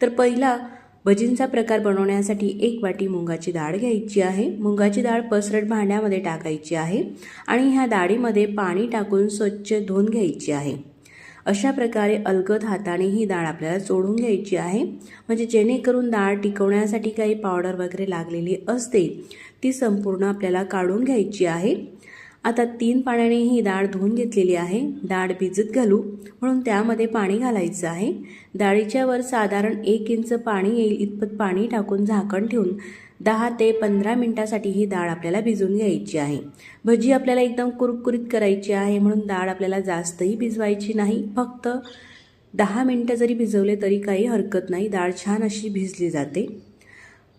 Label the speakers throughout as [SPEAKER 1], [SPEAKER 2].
[SPEAKER 1] तर पहिला भजींचा प्रकार बनवण्यासाठी एक वाटी मुगाची डाळ घ्यायची आहे. मुगाची डाळ पसरट भांड्यामध्ये टाकायची आहे आणि ह्या डाळीमध्ये पाणी टाकून स्वच्छ धुवून घ्यायची आहे. अशा प्रकारे अलगद हाताने ही डाळ आपल्याला चोळून घ्यायची आहे. म्हणजे जेणेकरून डाळ टिकवण्यासाठी काही पावडर वगैरे लागलेली असते ती संपूर्ण आपल्याला काढून घ्यायची आहे. आता तीन पाण्याने ही डाळ धुवून घेतलेली आहे. डाळ भिजत घालू म्हणून त्यामध्ये पाणी घालायचं आहे. डाळीच्या वर साधारण एक इंच पाणी येईल इतपत पाणी टाकून झाकण ठेवून दहा ते पंधरा मिनटासाठी ही डाळ आपल्याला भिजून घ्यायची आहे. भजी आपल्याला एकदम कुरकुरीत करायची आहे म्हणून डाळ आपल्याला जास्तही भिजवायची नाही. फक्त दहा मिनटं जरी भिजवले तरी काही हरकत नाही. डाळ छान अशी भिजली जाते.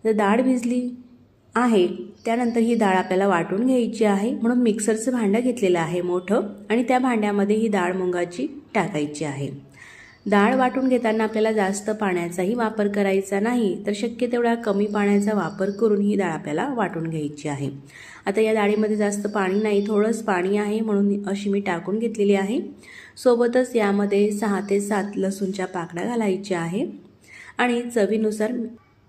[SPEAKER 1] जर डाळ भिजली आहे. त्यानंतर ही डाळ आपल्याला वाटून घ्यायची आहे. म्हणून मिक्सरचं भांडं घेतलेलं आहे मोठं आणि त्या भांड्यामध्ये ही डाळ मुगाची टाकायची आहे. डाळ वाटून घेताना आपल्याला जास्त पाण्याचाही वापर करायचा नाही तर शक्य तेवढा कमी पाण्याचा वापर करून ही डाळ आपल्याला वाटून घ्यायची आहे. आता या डाळीमध्ये जास्त पाणी नाही थोडंच पाणी आहे म्हणून अशी मी टाकून घेतलेली आहे. सोबतच यामध्ये सहा ते सात लसूणच्या पाकळ्या घालायच्या आहे. आणि चवीनुसार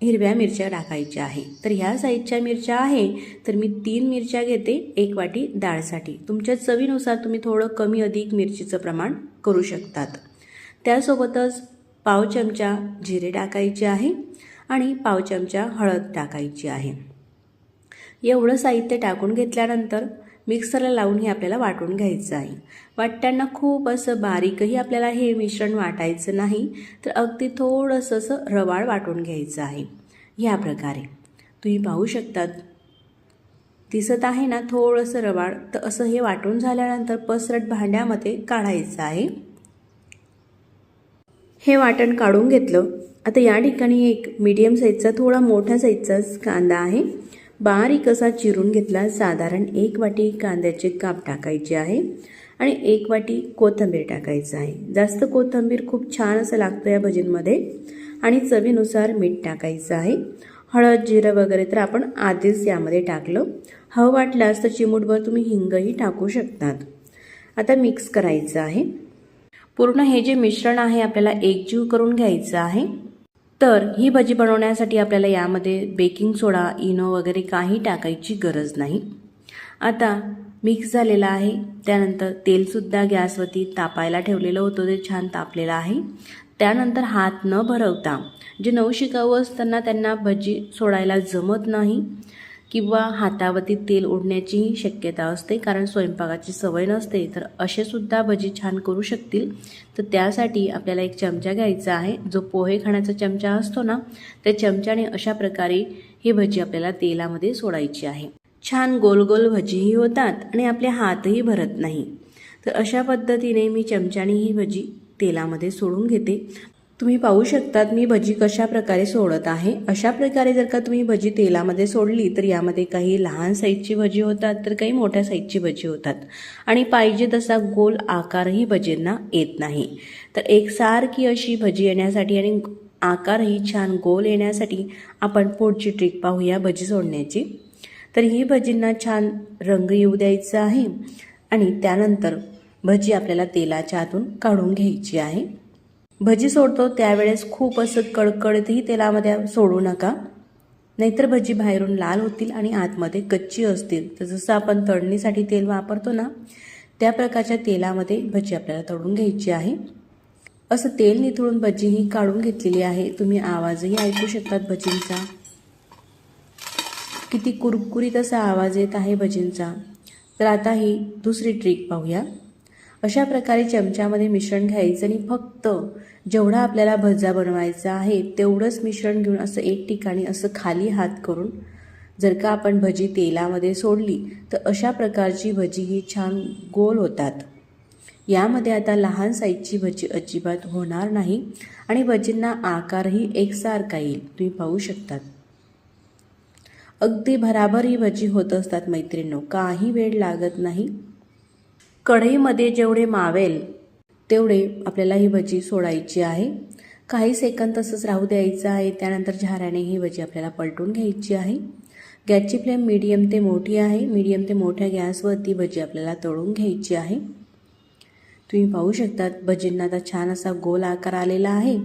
[SPEAKER 1] हिरव्या मिरच्या टाकायच्या आहे. तर ह्या साईजच्या मिरच्या आहे तर मी तीन मिरच्या घेते एक वाटी डाळसाठी. तुमच्या चवीनुसार तुम्ही थोडं कमी अधिक मिरचीचं प्रमाण करू शकतात. त्यासोबतच पाव चमचा जिरे टाकायचे आहे आणि पाव चमचा हळद टाकायची आहे. एवढं साहित्य टाकून घेतल्यानंतर मिक्सरला लावून हे आपल्याला वाटून घ्यायचं आहे. वाटताना खूप असं बारीकही आपल्याला हे मिश्रण वाटायचं नाही तर अगदी थोडंसं असं रवाळ वाटून घ्यायचं आहे. ह्या प्रकारे. तुम्ही पाहू शकतात. दिसत आहे ना थोडंसं रवाळ तर असं हे वाटून झाल्यानंतर पसरट भांड्यामध्ये काढायचं आहे. हे वाटण काढून घेतलं. आता या ठिकाणी एक मीडियम साईजचा थोडा मोठ्या साईजचाच कांदा आहे. बारीक असा चिरून घेतला साधारण एक वाटी कांद्याचे काप टाकायचे आहे आणि एक वाटी कोथिंबीर टाकायचं आहे. जास्त कोथिंबीर खूप छान असं लागतं या भजींमध्ये आणि चवीनुसार मीठ टाकायचं आहे. हळद जिरं वगैरे तर आपण आधीच यामध्ये टाकलं. हवं वाटल्यास तर चिमूटभर तुम्ही हिंगही टाकू शकतात. आता मिक्स करायचं आहे. पूर्ण हे जे मिश्रण आहे आपल्याला एकजीव करून घ्यायचं आहे. तर ही भजी बनवण्यासाठी आपल्याला यामध्ये बेकिंग सोडा इनो वगैरे काही टाकायची गरज नाही. आता मिक्स झालेला आहे. त्यानंतर तेलसुद्धा गॅसवरती तापायला ठेवलेलं होतं. ते छान तापलेलं आहे. त्यानंतर हात न भरवता जे नवशिकाऊ असताना त्यांना भजी सोडायला जमत नाही किंवा हातावरती तेल उडण्याचीही शक्यता असते कारण स्वयंपाकाची सवय नसते तर असे सुद्धा भजी छान करू शकतील. तर त्यासाठी आपल्याला एक चमचा घ्यायचा आहे. जो पोहे खाण्याचा चमचा असतो ना त्या चमच्याने अशा प्रकारे ही भजी आपल्याला तेलामध्ये सोडायची आहे. छान गोल गोल भजीही होतात आणि आपले हातही भरत नाही. तर अशा पद्धतीने मी चमच्याने ही भजी तेलामध्ये सोडून घेते. तुम्ही पाहू शकतात मी भजी कशा प्रकारे सोडत आहे. अशा प्रकारे जर का तुम्ही भजी तेलामध्ये सोडली तर यामध्ये काही लहान साईजची भजी होतात तर काही मोठ्या साईजची भजी होतात. आणि पाहिजे तसा गोल आकारही भजींना येत नाही. तर एकसारखी अशी भजी येण्यासाठी आणि आकारही छान गोल येण्यासाठी आपण पुढची ट्रिक पाहूया भजी सोडण्याची. तर ही भजींना छान रंग येऊ द्यायचा आहे आणि त्यानंतर भजी आपल्याला तेलाच्या आतून काढून घ्यायची आहे. भजी सोडतो त्यावेळेस खूप असं कडकडतही तेलामध्ये सोडू नका. नाहीतर भजी बाहेरून लाल होतील आणि आतमध्ये कच्ची असतील. तर जसं आपण तळणीसाठी तेल वापरतो ना त्या प्रकारच्या तेलामध्ये भजी आपल्याला तळून घ्यायची आहे. असं तेल निथळून भजी ही काढून घेतलेली आहे. तुम्ही आवाजही ऐकू शकतात भजींचा. किती कुरकुरीत असा आवाज येत आहे भजींचा. तर आता ही दुसरी ट्रिक पाहूया. अशा प्रकारे चमच्यामध्ये मिश्रण घ्यायचं आणि फक्त जेवढा आपल्याला भजा बनवायचा आहे तेवढंच मिश्रण घेऊन असं एक ठिकाणी असं खाली हात करून जर का आपण भजी तेलामध्ये सोडली तर अशा प्रकारची भजी ही छान गोल होतात. यामध्ये आता लहान साईजची भजी अजिबात होणार नाही आणि भजींना आकारही एकसारखा येईल तुम्ही पाहू शकतात. अगदी भराभर ही भजी होत असतात मैत्रिणींनो काही वेळ लागत नाही. कढईमध्ये जेवढे मावेल तेवढे आपल्याला ही भजी सोडायची आहे. काही सेकंद तसंच राहू द्यायचं आहे. त्यानंतर झाऱ्याने ही भजी आपल्याला पलटून घ्यायची आहे. गॅसची फ्लेम मीडियम ते मोठी आहे. मीडियम ते मोठ्या गॅसवरती भजी आपल्याला तळून घ्यायची आहे. तुम्ही पाहू शकतात भजींना आता छान असा गोल आकार आलेला आहे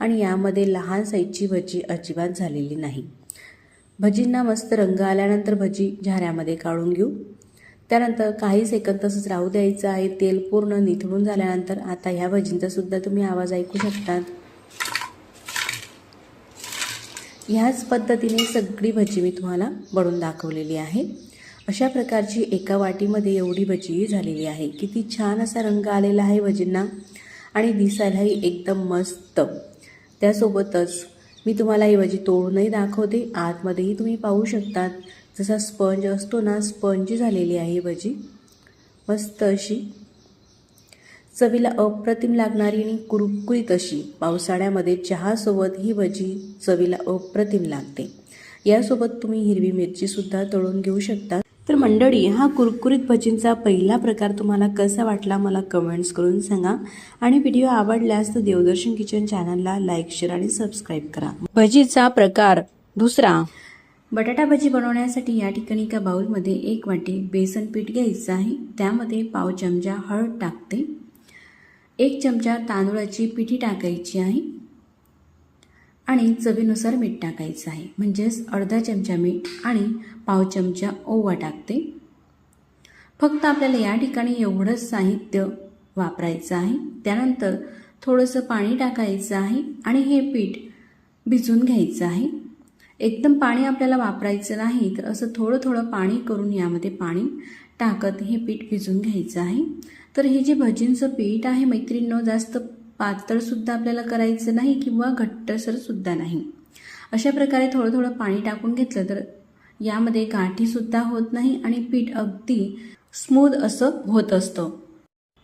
[SPEAKER 1] आणि यामध्ये लहान साईजची भजी अजिबात झालेली नाही. भजींना मस्त रंग आल्यानंतर भजी झाऱ्यामध्ये काढून घेऊ. त्यानंतर काही सेकंद तसंच राहू द्यायचं आहे. तेल पूर्ण निथळून झाल्यानंतर आता ह्या भजींचा सुद्धा तुम्ही आवाज ऐकू शकतात. ह्याच पद्धतीने सगळी भजी मी तुम्हाला बनवून दाखवलेली आहे. अशा प्रकारची एका वाटीमध्ये एवढी भजी झालेली आहे. किती छान असा रंग आलेला आहे भजींना. आणि दिसायलाही एकदम मस्त. त्यासोबतच मी तुम्हाला ही भजी तोडूनही दाखवते. आतमध्येही तुम्ही पाहू शकतात. जसा स्पंज असतो ना स्पंज झालेली आहे ही भजी. मस्त अशी. चवीला अप्रतिम लागणारी आणि कुरकुरीत अशी. पावसाळ्यामध्ये चहासोबत ही भजी चवीला अप्रतिम लागते. यासोबत तुम्ही हिरवी मिरचीसुद्धा तळून घेऊ शकता. तर मंडळी हा कुरकुरीत भजींचा पहिला प्रकार तुम्हाला कसा वाटला मला कमेंट्स करून सांगा. आणि व्हिडिओ आवडल्यास तर देवदर्शन किचन चॅनलला लाईक शेअर आणि सबस्क्राईब करा. भजीचा प्रकार दुसरा. बटाटा भजी बनवण्यासाठी या ठिकाणी एका बाउलमध्ये एक वाटी बेसन पीठ घ्यायचं आहे. त्यामध्ये पाव चमचा हळद टाकते. एक चमचा तांदूळाची पिठी टाकायची आहे. आणि चवीनुसार मीठ टाकायचं आहे. म्हणजेच अर्धा चमचा मीठ आणि पाव चमचा ओवा टाकते. फक्त आपल्याला या ठिकाणी एवढंच साहित्य वापरायचं आहे. त्यानंतर थोडंसं पाणी टाकायचं आहे आणि हे पीठ भिजून घ्यायचं आहे. एकदम पाणी आपल्याला वापरायचं नाही तर असं थोडं थोडं पाणी करून यामध्ये पाणी टाकत हे पीठ भिजून घ्यायचं आहे. तर हे जे भजींचं पीठ आहे मैत्रिणींनो जास्त पातळसुद्धा आपल्याला करायचं नाही किंवा घट्टसरसुद्धा नाही. अशा प्रकारे थोडं थोडं पाणी टाकून घेतलं तर यामध्ये गाठीसुद्धा होत नाही आणि पीठ अगदी स्मूद असं होत असतं.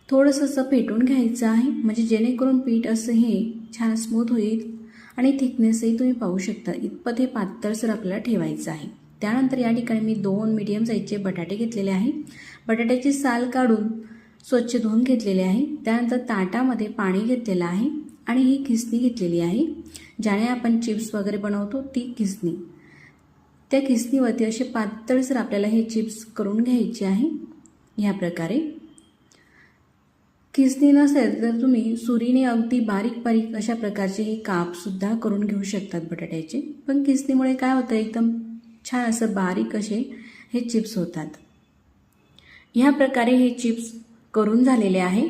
[SPEAKER 1] थोडंसं असं फेटून घ्यायचं आहे म्हणजे जेणेकरून पीठ असं हे छान स्मूथ होईल. आणि थिकनेसही तुम्ही पाहू शकता. इतपत हे पातळसर आपल्याला ठेवायचं आहे. त्यानंतर या ठिकाणी मी दोन मीडियम साईजचे बटाटे घेतलेले आहे. बटाट्याची साल काढून स्वच्छ धुवून घेतलेले आहे. त्यानंतर ताटामध्ये पाणी घेतलेलं आहे आणि ही खिसणी घेतलेली आहे ज्याने आपण चिप्स वगैरे बनवतो ती खिसणी त्या खिसणीवरती असे पातळसर आपल्याला हे चिप्स करून घ्यायचे आहे. ह्या प्रकारे. खिसणी नसेल तर तुम्ही सुरीने अगदी बारीक बारीक अशा प्रकारचे हे कापसुद्धा करून घेऊ शकतात बटाट्याचे. पण खिसणीमुळे काय होतं एकदम छान असं बारीक असे हे चिप्स होतात. ह्या प्रकारे हे चिप्स करून झालेले आहे.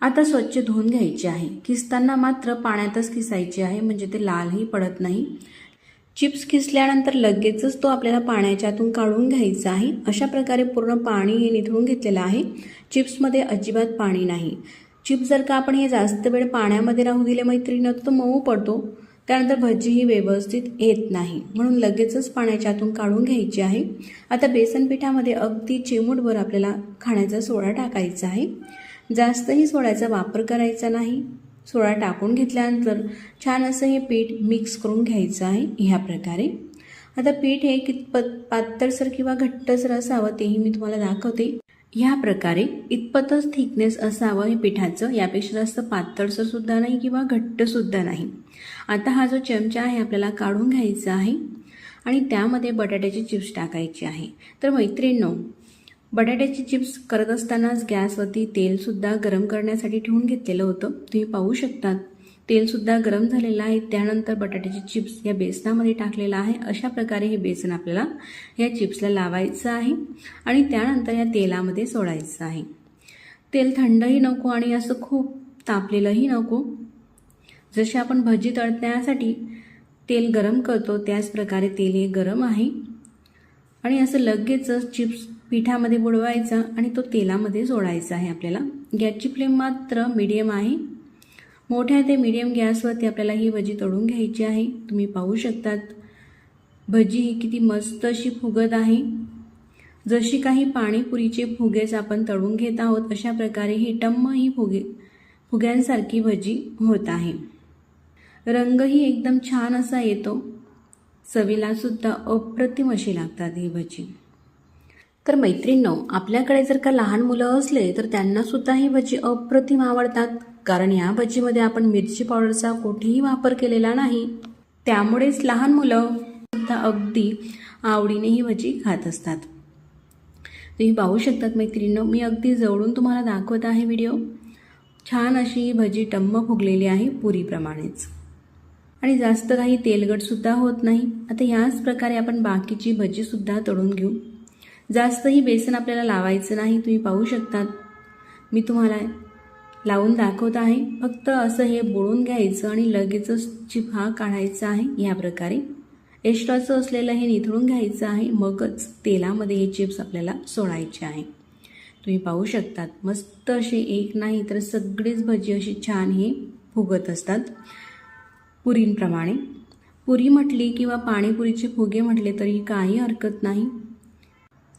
[SPEAKER 1] आता स्वच्छ धुवून घ्यायचे आहे. किसताना मात्र पाण्यातच किसायचे आहे म्हणजे ते लालही पडत नाही. चिप्स किसल्यानंतर लगेचच तो आपल्याला पाण्याच्यातून काढून घ्यायचा आहे. अशा प्रकारे पूर्ण पाणी हे निथळून घेतलेलं आहे. चिप्समध्ये अजिबात पाणी नाही. चिप्स जर का आपण हे जास्त वेळ पाण्यामध्ये राहू दिले मैत्रिणीनं तर तो मऊ पडतो. त्यानंतर भजी ही व्यवस्थित येत नाही. म्हणून लगेचच पाण्याच्या आतून काढून घ्यायची आहे. आता बेसन पिठामध्ये अगदी चिमूटभर आपल्याला खाण्याचा सोडा टाकायचा आहे. जास्तही सोड्याचा वापर करायचा नाही. सोडा टाकून घेतल्यानंतर छान असं हे पीठ मिक्स करून घ्यायचं आहे ह्या प्रकारे. आता पीठ हे कितपत पातळसर किंवा घट्टसर असावं तेही मी तुम्हाला दाखवते. ह्या प्रकारे इतपतच थिकनेस असावं हे पिठाचं. यापेक्षा जास्त पातळसर सुद्धा नाही किंवा घट्ट सुद्धा नाही. आता हा जो चमचा आहे आपल्याला काढून घ्यायचा आहे आणि त्यामध्ये बटाट्याची चिप्स टाकायची आहे. तर मैत्रिणींनो बटाट्याची चिप्स करत असतानाच गॅसवरती तेलसुद्धा गरम करण्यासाठी ठेवून घेतलेलं होतं. तुम्ही पाहू शकतात. तेलसुद्धा गरम झालेलं आहे. त्यानंतर बटाट्याची चिप्स या बेसनामध्ये टाकलेलं आहे. अशा प्रकारे हे बेसन आपल्याला या चिप्सला लावायचं आहे आणि त्यानंतर या तेलामध्ये सोडायचं आहे. तेल थंडही नको आणि असं खूप तापलेलंही नको. जसे आपण भजी तळण्यासाठी तेल गरम करतो त्याच प्रकारे तेल हे गरम आहे. आणि असं लगेचच चिप्स पिठामध्ये बुडवायचा आणि तो तेलामध्ये सोडायचा आहे आपल्याला. गॅसची फ्लेम मात्र मीडियम आहे. मोठ्या ते मीडियम गॅसवरती आपल्याला ही भजी तळून घ्यायची आहे. तुम्ही पाहू शकतात. भजी ही किती मस्त अशी फुगत आहे. जशी काही पाणीपुरीचे फुगेच आपण तळून घेत आहोत अशा प्रकारे ही टम्म ही फुगे फुग्यांसारखी भजी होत आहे. रंगही एकदम छान असा येतो. चवीलासुद्धा अप्रतिम अशी लागतात ही भजी. तर मैत्रिणींनो आपल्याकडे जर का लहान मुलं असले तर त्यांनासुद्धा ही भजी अप्रतिम आवडतात. कारण या भजीमध्ये आपण मिरची पावडरचा कुठेही वापर केलेला नाही. त्यामुळेच लहान मुलं अगदी आवडीने ही भजी खात असतात. तुम्ही पाहू शकतात मैत्रिणींनो मी अगदी जवळून तुम्हाला दाखवत आहे व्हिडिओ. छान अशी ही भजी टम्म फुगलेली आहे पुरीप्रमाणेच. आणि जास्त काही तेलगटसुद्धा होत नाही. आता ह्याच प्रकारे आपण बाकीची भजीसुद्धा तळून घेऊ. जास्तही बेसन आपल्याला लावायचं नाही तुम्ही पाहू शकतात. मी तुम्हाला लावून दाखवत आहे. फक्त असं हे बोळून घ्यायचं आणि लगेचच चिफा काढायचा आहे या प्रकारे. एक्स्ट्राचं असलेलं हे निथळून घ्यायचं आहे. मगच तेलामध्ये हे चिप्स आपल्याला सोडायचे आहे. तुम्ही पाहू शकतात. मस्त असे एक नाही तर सगळीच भजी अशी छान हे फुगत असतात. पुरींप्रमाणे. पुरी म्हटली किंवा पाणीपुरीचे फुगे म्हटले तरी काही हरकत नाही.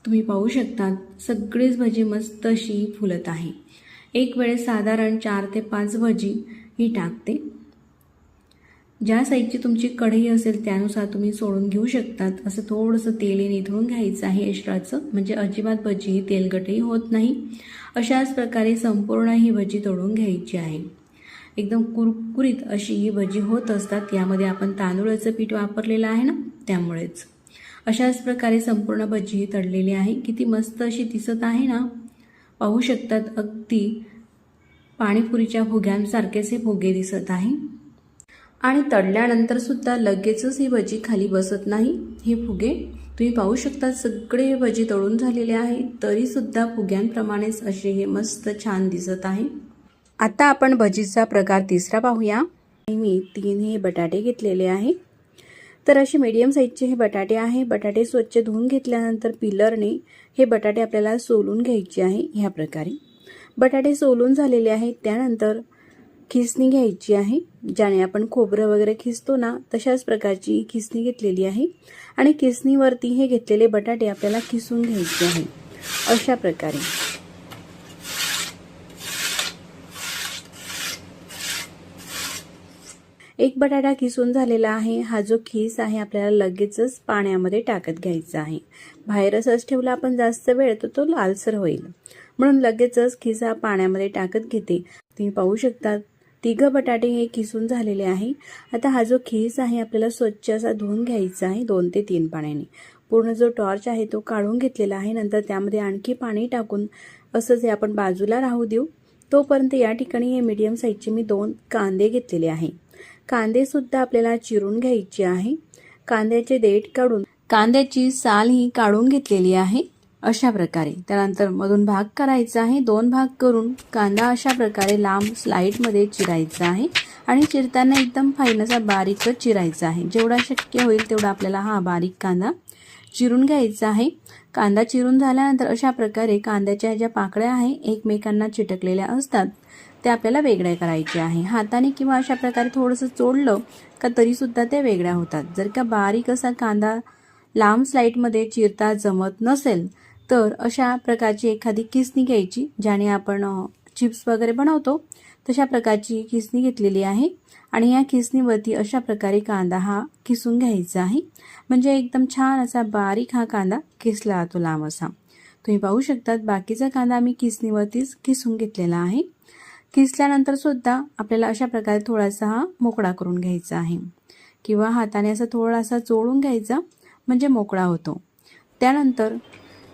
[SPEAKER 1] तुम्ही पाहू शकतात. सगळीच भजी मस्त अशी फुलत आहे. एक वेळेस साधारण चार ते पाच भजी ही टाकते. ज्या साईजची तुमची कढई असेल त्यानुसार तुम्ही सोडून घेऊ शकतात. असं थोडंसं तेल निथळून घ्यायचं आहे एक्स्ट्राचं म्हणजे अजिबात भजी ही तेलगटही होत नाही. अशाच प्रकारे संपूर्ण ही भजी तळून घ्यायची आहे. एकदम कुरकुरीत अशी ही भजी होत असतात. यामध्ये आपण तांदूळाचं पीठ वापरलेलं आहे ना त्यामुळेच. अशाच प्रकारे संपूर्ण भजी ही तळलेली आहे. किती मस्त अशी दिसत आहे ना. पाहू शकतात. अगदी पाणीपुरीच्या फुग्यांसारखेच हे फुगे दिसत आहे. आणि तडल्यानंतर सुद्धा लगेचच ही भजी खाली बसत नाही. हे फुगे तुम्ही पाहू शकता सगळे हे भजी तळून झालेले आहे तरी सुद्धा फुग्यांप्रमाणेच असे हे मस्त छान दिसत आहे. आता आपण भजीचा प्रकार तिसरा पाहूया. मी तीन हे बटाटे घेतलेले आहे तर असे मीडियम साईजचे हे बटाटे आहे. बटाटे स्वच्छ धुवून घेतल्यानंतर पिलरने हे बटाटे आपल्याला सोलून घ्यायचे आहे ह्या प्रकारे. बटाटे सोलून झालेले आहेत. त्यानंतर खिसणी घ्यायची आहे ज्याने आपण खोबरं वगैरे खिसतो ना तशाच प्रकारची खिसणी घेतलेली आहे. आणि खिसणीवरती हे घेतलेले बटाटे आपल्याला खिसून घ्यायचे आहे. अशा प्रकारे. एक बटाटा किसून झालेला आहे. हा जो खीस आहे आपल्याला लगेचच पाण्यामध्ये टाकत घ्यायचा आहे. बाहेर असंच ठेवला आपण जास्त वेळ तर तो लालसर होईल. म्हणून लगेचच खिस हा पाण्यामध्ये टाकत घेते. तुम्ही पाहू शकता तिघं बटाटे हे किसून झालेले आहे. आता हा जो खीस आहे आपल्याला स्वच्छ असा धुवून घ्यायचा आहे दोन ते तीन पाण्याने. पूर्ण जो टॉर्च आहे तो काढून घेतलेला आहे. नंतर त्यामध्ये आणखी पाणी टाकून असंच हे आपण बाजूला राहू देऊ तोपर्यंत या ठिकाणी हे मीडियम साईजचे मी दोन कांदे घेतलेले आहे. कांदेसुद्धा आपल्याला चिरून घ्यायचे आहे. कांद्याचे देठ काढून कांद्याची साल ही काढून घेतलेली आहे अशा प्रकारे. त्यानंतर मधून भाग करायचा आहे. दोन भाग करून कांदा अशा प्रकारे लांब स्लाईडमध्ये चिरायचा आहे आणि चिरताना एकदम फाईन असा बारीकच चिरायचा आहे. जेवढा शक्य होईल तेवढा आपल्याला हा बारीक कांदा चिरून घ्यायचा आहे. कांदा चिरून झाल्यानंतर अशा प्रकारे कांद्याच्या ज्या पाकळ्या आहे एकमेकांना चिटकलेल्या असतात. त्या आपल्याला वेगळ्या करायचे आहे. हाताने किंवा अशा प्रकारे थोडंसं चोडलं का तरीसुद्धा त्या वेगळ्या होतात. जर का बारीक असा कांदा लांब स्लाईटमध्ये चिरता जमत नसेल तर अशा प्रकारची एखादी किसणी घ्यायची ज्याने आपण चिप्स वगैरे बनवतो तशा प्रकारची किसणी घेतलेली आहे. आणि या खिसणीवरती अशा प्रकारे कांदा हा किसून घ्यायचा आहे. म्हणजे एकदम छान असा बारीक हा कांदा किसला जातो लांब असा. तुम्ही पाहू शकतात बाकीचा कांदा मी किसणीवरतीच किसून घेतलेला आहे. किसल्यानंतर सुद्धा आपल्याला अशा प्रकारे थोडासा हा मोकळा करून घ्यायचा आहे. किंवा हाताने असा थोडासा चोळून घ्यायचा म्हणजे मोकळा होतो. त्यानंतर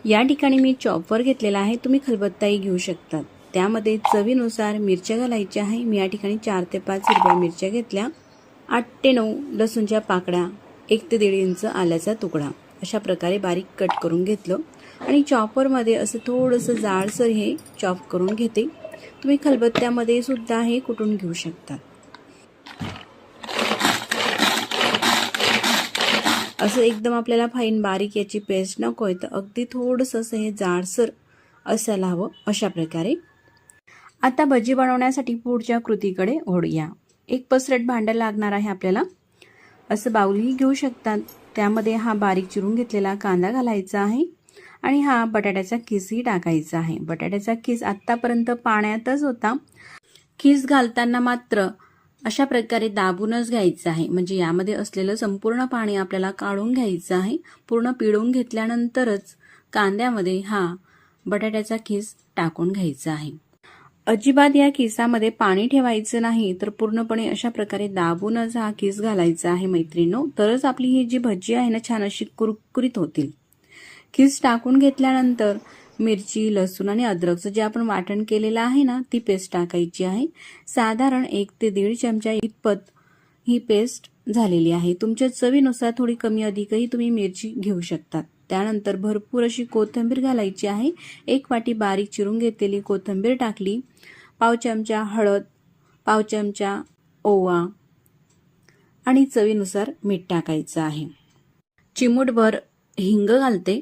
[SPEAKER 1] या ठिकाणी मी चॉपवर घेतलेला आहे तुम्ही खलबत्ताही घेऊ शकतात. त्यामध्ये चवीनुसार मिरच्या घालायच्या आहे. मी या ठिकाणी चार ते पाच हिरव्या मिरच्या घेतल्या. आठ ते नऊ लसूणच्या पाकळ्या एक ते दीड इंच आल्याचा तुकडा. अशा प्रकारे बारीक कट करून घेतलं. आणि चॉपरमध्ये असं थोडंसं जाडसर हे चॉप करून घेते. तुम्ही खलबत्त्यामध्ये सुद्धा हे कुटून घेऊ शकतात असं एकदम आपल्याला फाईन बारीक याची पेस्ट नको आहे तर अगदी थोडंसं असं हे जाडसर असायला हवं. अशा प्रकारे आता भजी बनवण्यासाठी पुढच्या कृतीकडे ओढूया एक पसरट भांडं लागणार आहे आपल्याला. असं बाऊलही घेऊ शकतात. त्यामध्ये हा बारीक चिरून घेतलेला कांदा घालायचा आहे आणि हा बटाट्याचा किसही टाकायचा आहे. बटाट्याचा किस आत्तापर्यंत पाण्यातच होता. किस घालताना मात्र अशा प्रकारे दाबूनच घ्यायचं आहे. म्हणजे यामध्ये असलेलं संपूर्ण पाणी आपल्याला काढून घ्यायचं आहे. पूर्ण पिळून घेतल्यानंतरच कांद्यामध्ये हा बटाट्याचा किस टाकून घ्यायचा आहे. अजिबात या किसामध्ये पाणी ठेवायचं नाही तर पूर्णपणे अशा प्रकारे दाबूनच हा किस घालायचा आहे मैत्रिणीनो. तरच आपली ही जी भजी आहे ना छान अशी कुरकुरीत होतील. किस टाकून घेतल्यानंतर मिरची लसूण आणि अद्रकचं जे आपण वाटण केलेलं आहे ना ती पेस्ट टाकायची आहे. साधारण एक ते दीड चमचा इतपत ही पेस्ट झालेली आहे. तुमच्या चवीनुसार थोडी कमी अधिकही तुम्ही मिरची घेऊ शकतात. त्यानंतर भरपूर अशी कोथिंबीर घालायची आहे. एक वाटी बारीक चिरून घेतलेली कोथिंबीर टाकली. पाव चमचा हळद पाव चमचा ओवा आणि चवीनुसार मीठ टाकायचं आहे. चिमूटभर हिंग घालते.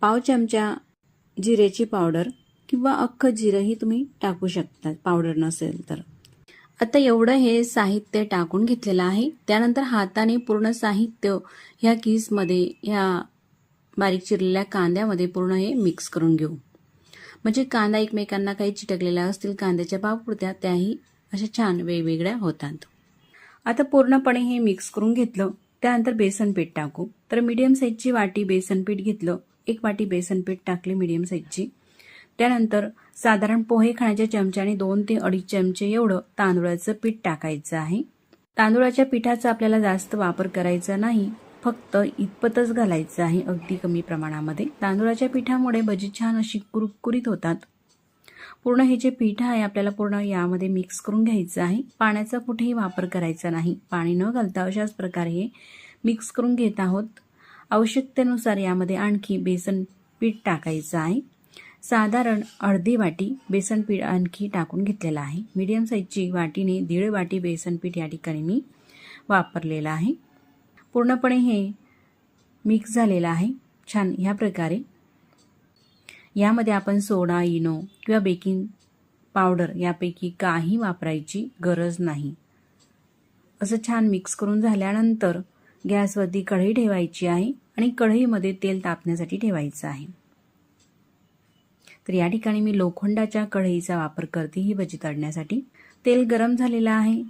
[SPEAKER 1] पाव चमचा जिरेची पावडर किंवा अख्खं जिरंही तुम्ही टाकू शकता पावडर नसेल तर. आता एवढं हे साहित्य टाकून घेतलेलं आहे. त्यानंतर हाताने पूर्ण साहित्य ह्या किसमध्ये ह्या बारीक चिरलेल्या कांद्यामध्ये पूर्ण हे मिक्स करून घेऊ. म्हणजे कांदा एकमेकांना काही चिटकलेल्या असतील कांद्याच्या पावपुरत्या त्याही अशा छान वेगवेगळ्या होतात. आता पूर्णपणे हे मिक्स करून घेतलं. त्यानंतर बेसन पीठ टाकू. तर मीडियम साईजची वाटी बेसन पीठ घेतलं. एक वाटी बेसन पीठ टाकली मीडियम साईजची त्यानंतर साधारण पोहे खाण्याच्या चमच्याने दोन ते अडीच चमचे एवढं तांदूळाचं पीठ टाकायचं आहे. तांदूळाच्या पिठाचा आपल्याला जास्त वापर करायचा नाही. फक्त इतपतच घालायचं आहे अगदी कमी प्रमाणामध्ये. तांदूळाच्या पिठामुळे भजी छान अशी कुरकुरीत होतात. पूर्ण हे जे पीठ आहे आपल्याला पूर्ण यामध्ये मिक्स करून घ्यायचं आहे. पाण्याचा कुठेही वापर करायचा नाही. पाणी न घालता अशाच प्रकारे हे मिक्स करून घेत आहोत. आवश्यकतेनुसार यामध्ये आणखी बेसन पीठ टाकायचं आहे. साधारण अर्धी वाटी बेसन पीठ आणखी टाकून घेतलेलं आहे. मीडियम साईजची वाटीने दीड वाटी बेसन पीठ या ठिकाणी मी वापरलेलं आहे. पूर्णपणे हे मिक्स झालेलं आहे. छान ह्या प्रकारे. यामध्ये आपण सोडा इनो किंवा बेकिंग पावडर यापैकी काही वापरायची गरज नाही. असं छान मिक्स करून झाल्यानंतर गॅसवरती कढई ठेवायची आहे आणि कढईमध्ये तेल तापण्यासाठी ठेवायचं आहे. तर या ठिकाणी मी लोखंडाच्या कढईचा वापर करते ही भजी तळण्यासाठी. तेल गरम झालेलं आहे.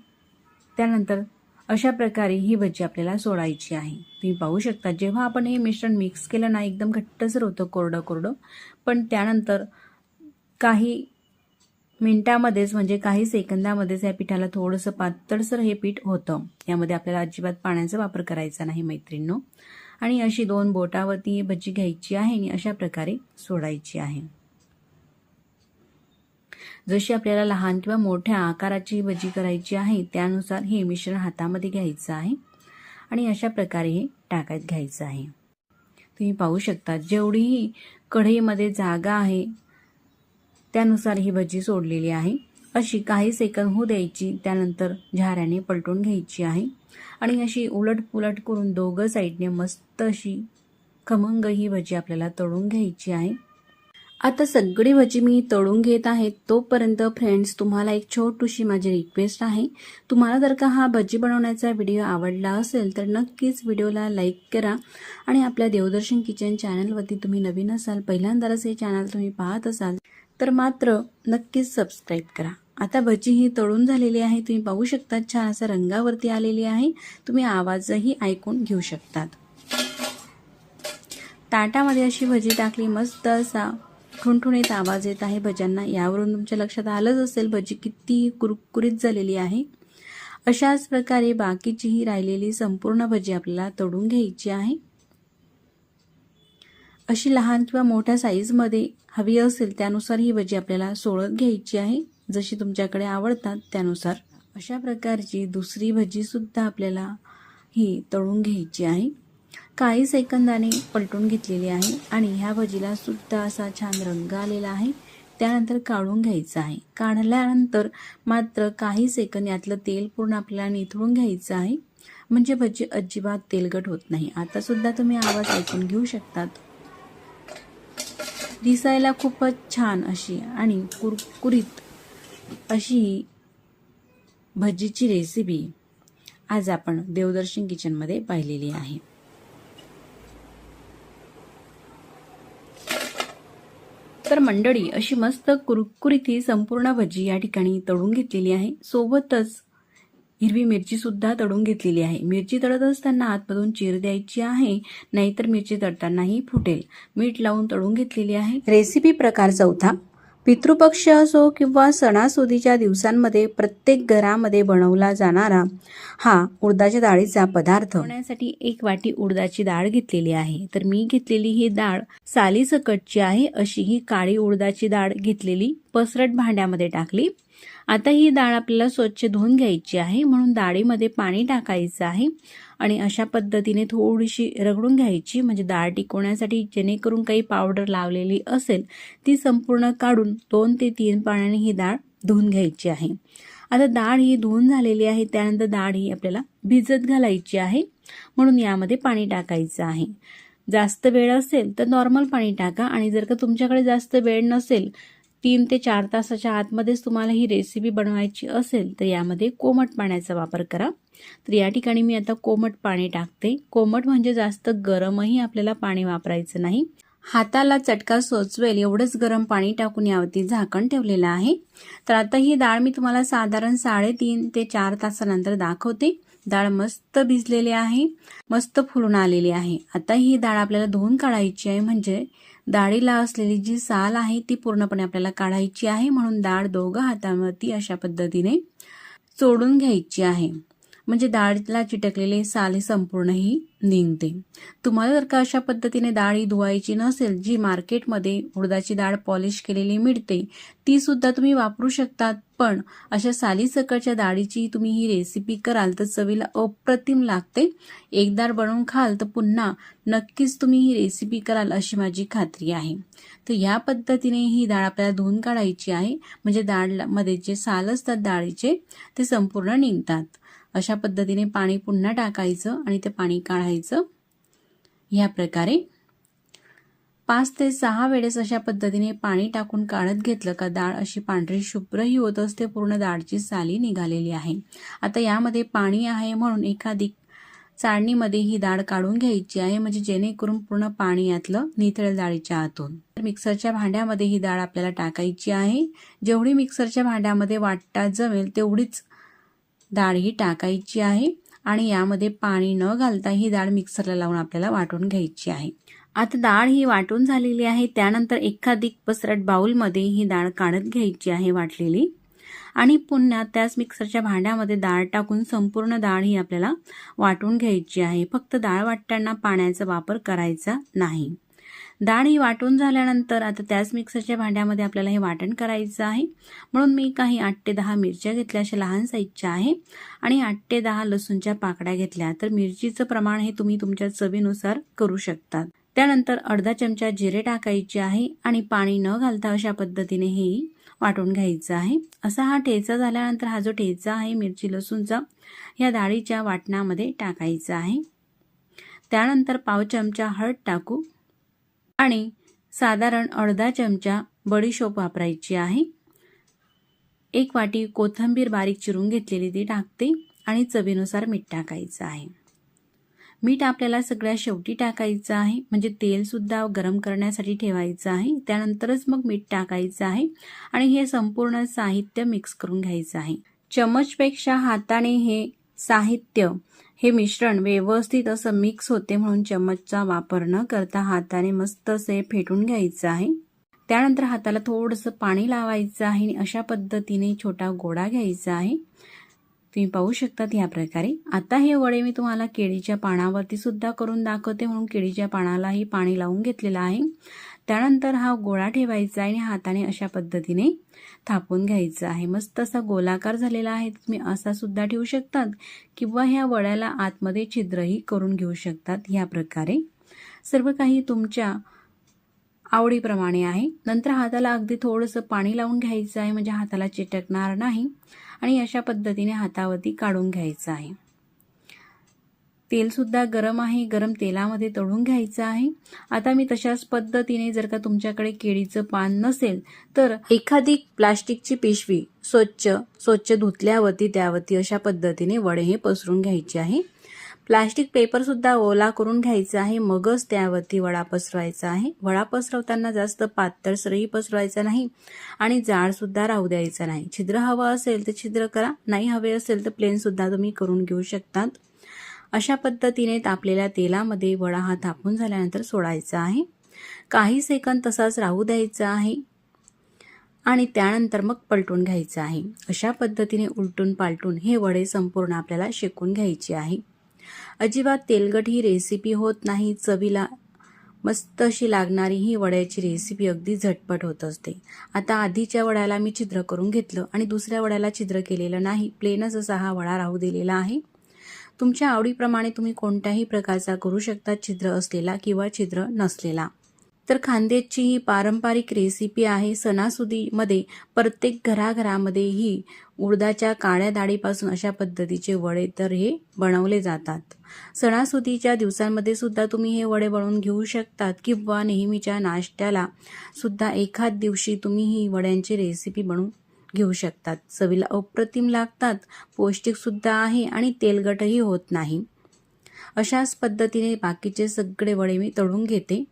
[SPEAKER 1] त्यानंतर अशा प्रकारे ही भजी आपल्याला सोडायची आहे. तुम्ही पाहू शकता जेव्हा आपण हे मिश्रण मिक्स केलं ना एकदम घट्टसर होतं कोरडं कोरडं. पण त्यानंतर काही मिनटामध्येच म्हणजे काही सेकंदामध्येच या पिठाला थोडंसं पातळसर हे पीठ होतं. यामध्ये आपल्याला अजिबात पाण्याचा वापर करायचा नाही मैत्रिणींनो. आणि अशी दोन बोटावरती ही भजी घ्यायची आहे आणि अशा प्रकारे सोडायची आहे. जशी आपल्याला लहान किंवा मोठ्या आकाराची भजी करायची आहे त्यानुसार हे मिश्रण हातामध्ये घ्यायचं आहे आणि अशा प्रकारे हे टाकत घ्यायचं आहे. तुम्ही पाहू शकता जेवढीही कढईमध्ये जागा आहे त्यानुसार ही भजी सोडलेली आहे. अशी काही सेकंद होऊ द्यायची त्यानंतर झाऱ्याने पलटून घ्यायची आहे. आणि अशी उलट पुलट करून दोघं साईडने मस्त अशी खमंग ही भजी आपल्याला तळून घ्यायची आहे. आता सगळी भजी मी तळून घेत आहे. तोपर्यंत फ्रेंड्स तुम्हाला एक छोटीशी माझी रिक्वेस्ट आहे. तुम्हाला जर का हा भजी बनवण्याचा व्हिडिओ आवडला असेल तर नक्कीच व्हिडिओला लाईक करा. आणि आपल्या देवदर्शन किचन चॅनलवरती तुम्ही नवीन असाल पहिल्यांदाच हे चॅनल तुम्ही पाहत असाल तर मात्र नक्कीच सबस्क्राईब करा. आता भजी ही तळून झालेली आहे. तुम्ही पाहू शकता छान असा रंगावरती आलेली आहे. तुम्ही आवाजही ऐकून घेऊ शकतात. ताटामध्ये अशी भजी टाकली मस्त असा ठुणठुणीत आवाज येत आहे भज्यांना. यावरून तुमच्या लक्षात आलंच असेल भजी किती कुरकुरीत झालेली आहे. अशाच प्रकारे बाकीचीही राहिलेली संपूर्ण भजी आपल्याला तळून घ्यायची आहे. अशी लहान किंवा मोठ्या साईजमध्ये हवी असेल त्यानुसार ही भजी आपल्याला सोळत घ्यायची आहे. जशी तुमच्याकडे आवडतात त्यानुसार अशा प्रकारची दुसरी भजीसुद्धा आपल्याला ही तळून घ्यायची आहे. काही सेकंदाने पलटून घेतलेली आहे आणि ह्या भजीला सुद्धा असा छान रंग आलेला आहे. त्यानंतर काढून घ्यायचं आहे. काढल्यानंतर मात्र काही सेकंद यातलं तेल पूर्ण आपल्याला निथळून घ्यायचं आहे. म्हणजे भजी अजिबात तेलगट होत नाही. आता सुद्धा तुम्ही आवाज ऐकून घेऊ शकतात. दिसायला खूपच छान अशी आणि कुरकुरीत अशी ही भजीची रेसिपी आज आपण देवदर्शन किचनमध्ये पाहिलेली आहे. तर मंडळी अशी मस्त कुरकुरीत ही संपूर्ण भजी या ठिकाणी तळून घेतलेली आहे. सोबतच हिरवी मिरची सुद्धा तळून घेतलेली आहे. मिरची तळत असताना आतमधून चीर द्यायची आहे नाहीतर मिरची तळतानाही फुटेल. मीठ लावून तळून घेतलेली आहे. रेसिपी प्रकार चौथा. पितृपक्ष असो किंवा सणासुदीच्या दिवसांमध्ये प्रत्येक घरामध्ये बनवला जाणारा हा उडदाच्या डाळीचा पदार्थ. बनवण्यासाठी एक वाटी उडदाची डाळ घेतलेली आहे. तर मी घेतलेली ही डाळ सालीसकटची आहे. अशी ही काळी उडदाची डाळ घेतलेली. पसरट भांड्यामध्ये टाकली. आता ही डाळ आपल्याला स्वच्छ धुवून घ्यायची आहे. म्हणून डाळीमध्ये पाणी टाकायचं आहे. आणि अशा पद्धतीने थोडीशी रगडून घ्यायची. म्हणजे डाळ टिकवण्यासाठी जेणेकरून काही पावडर लावलेली असेल ती संपूर्ण काढून दोन ते तीन पाण्याने ही डाळ धुवून घ्यायची आहे. आता डाळ ही धुवून झालेली आहे. त्यानंतर डाळ ही आपल्याला भिजत घालायची आहे. म्हणून यामध्ये पाणी टाकायचं आहे. जास्त वेळ असेल तर नॉर्मल पाणी टाका. आणि जर का तुमच्याकडे जास्त वेळ नसेल तीन ते चार तासाच्या आतमध्येच तुम्हाला ही रेसिपी बनवायची असेल तर यामध्ये कोमट पाण्याचा वापर करा. तर या ठिकाणी मी आता कोमट पाणी टाकते. कोमट म्हणजे जास्त गरमही आपल्याला पाणी वापरायचं नाही. हाताला चटका सोचवेल एवढंच गरम पाणी टाकून यावरती झाकण ठेवलेलं आहे. तर आता ही डाळ मी तुम्हाला साधारण साडेतीन ते चार तासानंतर दाखवते. डाळ मस्त भिजलेली आहे मस्त फुलून आलेली आहे. आता ही डाळ आपल्याला धुवून काढायची आहे म्हणजे डाळीला असलेली जी साल आहे ती पूर्णपणे आपल्याला काढायची आहे म्हणून डाळ दोघं हातावरती अशा पद्धतीने चोडून घ्यायची आहे. म्हणजे डाळीला चिटकलेले साली संपूर्ण ही निघते. तुम्हाला जर का अशा पद्धतीने डाळ ही धुवायची नसेल जी मार्केटमध्ये उडदाची डाळ पॉलिश केलेली मिळते ती सुद्धा तुम्ही वापरू शकतात. पण अशा साली सकळच्या डाळीची तुम्ही ही रेसिपी कराल तर चवीला अप्रतिम लागते. एकदा बनवून खाल तर पुन्हा नक्कीच तुम्ही ही रेसिपी कराल अशी माझी खात्री आहे. तर या पद्धतीने ही डाळ आपल्याला धुवून काढायची आहे. म्हणजे डाळमध्ये जे साल असतात डाळीचे ते संपूर्ण निघतात. अशा पद्धतीने पाणी पुन्हा टाकायचं आणि ते पाणी काढायचं. ह्या प्रकारे पाच ते सहा वेळेस अशा पद्धतीने पाणी टाकून काढत घेतलं का डाळ अशी पांढरी शुभ्रही होत असते पूर्ण डाळची साली निघालेली आहे. आता यामध्ये पाणी आहे म्हणून एखादी चाळणीमध्ये ही डाळ काढून घ्यायची आहे म्हणजे जेणेकरून पूर्ण पाणी यातलं निथळेल डाळीच्या आतून. मिक्सरच्या भांड्यामध्ये ही डाळ आपल्याला टाकायची आहे. जेवढी मिक्सरच्या भांड्यामध्ये वाटता जमेल तेवढीच डाळ ही टाकायची आहे आणि यामध्ये पाणी न घालता ही डाळ मिक्सरला लावून आपल्याला वाटून घ्यायची आहे. आता डाळ ही वाटून झालेली आहे. त्यानंतर एखादी पसरट बाऊलमध्ये ही डाळ काढत घ्यायची आहे वाटलेली. आणि पुन्हा त्याच मिक्सरच्या भांड्यामध्ये डाळ टाकून संपूर्ण डाळ ही आपल्याला वाटून घ्यायची आहे. फक्त डाळ वाटताना पाण्याचा वापर करायचा नाही. डाळ ही वाटून झाल्यानंतर आता त्याच मिक्सरच्या भांड्यामध्ये आपल्याला हे वाटण करायचं आहे. म्हणून मी काही आठ ते दहा मिरच्या घेतल्या अशा लहान साईजच्या आहे. आणि आठ ते दहा लसूणच्या पाकड्या घेतल्या. तर मिरचीचं प्रमाण हे तुम्ही तुमच्या चवीनुसार करू शकतात. त्यानंतर अर्धा चमचा जिरे टाकायचे आहे आणि पाणी न घालता अशा पद्धतीने हे वाटून घ्यायचं आहे. असा हा ठेचा झाल्यानंतर हा जो ठेचा आहे मिरची लसूणचा या डाळीच्या वाटणामध्ये टाकायचा आहे. त्यानंतर पाव चमचा हळद टाकू. आणि साधारण अर्धा चमचा बडीशोप वापरायची आहे. एक वाटी कोथिंबीर बारीक चिरून घेतलेली ती टाकते आणि चवीनुसार मीठ टाकायचं आहे. मीठ आपल्याला सगळ्या शेवटी टाकायचं आहे. म्हणजे तेलसुद्धा गरम करण्यासाठी ठेवायचं आहे. त्यानंतरच मग मीठ टाकायचं आहे आणि हे संपूर्ण साहित्य मिक्स करून घ्यायचं आहे. चमचपेक्षा हाताने हे साहित्य. हे मिश्रण व्यवस्थित असं मिक्स होते म्हणून चम्मचचा वापर न करता हाताने मस्त असे फेटून घ्यायचं आहे. त्यानंतर हाताला थोडंसं पाणी लावायचं आहे आणि अशा पद्धतीने छोटा गोडा घ्यायचा आहे. तुम्ही पाहू शकतात ह्या प्रकारे. आता हे वडे मी तुम्हाला केळीच्या पानावरती सुद्धा करून दाखवते म्हणून केळीच्या पानालाही पाणी लावून घेतलेलं आहे. त्यानंतर हा गोळा ठेवायचा आहे आणि हाताने अशा पद्धतीने थापून घ्यायचं आहे. मस्त असा गोलाकार झालेला आहे. तुम्ही असा सुद्धा ठेवू शकतात किंवा ह्या वड्याला आतमध्ये छिद्रही करून घेऊ शकतात ह्या प्रकारे. सर्व काही तुमच्या आवडीप्रमाणे आहे. नंतर हाताला अगदी थोडंसं पाणी लावून घ्यायचं आहे. म्हणजे हाताला चिटकणार नाही. आणि अशा पद्धतीने हातावरती काढून घ्यायचं आहे. तेलसुद्धा गरम आहे गरम तेलामध्ये तळून घ्यायचं आहे. आता मी तशाच पद्धतीने जर का तुमच्याकडे केळीचं पान नसेल तर एखादी प्लास्टिकची पिशवी स्वच्छ स्वच्छ धुतल्यावरती त्यावरती अशा पद्धतीने वडे हे पसरून घ्यायचे आहे. प्लास्टिक पेपरसुद्धा ओला करून घ्यायचा आहे मगच त्यावरती वडा पसरवायचा आहे. वडा पसरवताना जास्त पातळसरही पसरवायचा नाही आणि जाडसुद्धा राहू द्यायचा नाही. छिद्र हवं असेल तर छिद्र करा नाही हवे असेल तर प्लेनसुद्धा तुम्ही करून घेऊ शकतात. अशा पद्धतीने तापलेल्या तेलामध्ये वडा हा तापून झाल्यानंतर सोडायचा आहे. काही सेकंद तसाच राहू द्यायचा आहे. आणि त्यानंतर मग पलटून घ्यायचं आहे. अशा पद्धतीने उलटून पालटून हे वडे संपूर्ण आपल्याला शेकून घ्यायचे आहे. अजिबात तेलगट ही रेसिपी होत नाही. चवीला मस्त अशी लागणारी ही वड्याची रेसिपी अगदी झटपट होत असते. आता आधीच्या वड्याला मी छिद्र करून घेतलं आणि दुसऱ्या वड्याला छिद्र केलेलं नाही. प्लेनच असा हा वडा राहू दिलेला आहे. तुमच्या आवडीप्रमाणे तुम्ही कोणत्याही प्रकारचा करू शकता छिद्र असलेला किंवा छिद्र नसलेला. तर खांद्याची ही पारंपरिक रेसिपी आहे सणासुदीमध्ये प्रत्येक घराघरामध्ये ही उडदाच्या काळ्या डाळीपासून अशा पद्धतीचे वडे तर हे बनवले जातात. सणासुदीच्या दिवसांमध्ये सुद्धा तुम्ही हे वडे बनवून घेऊ शकतात किंवा नेहमीच्या नाश्त्याला सुद्धा एखाद दिवशी तुम्ही ही वड्यांची रेसिपी बनवून घेऊ शकतात. चवीला अप्रतिम लागतात. पौष्टिकसुद्धा आहे आणि तेलगटही होत नाही. अशाच पद्धतीने बाकीचे सगळे वडे मी तळून घेते.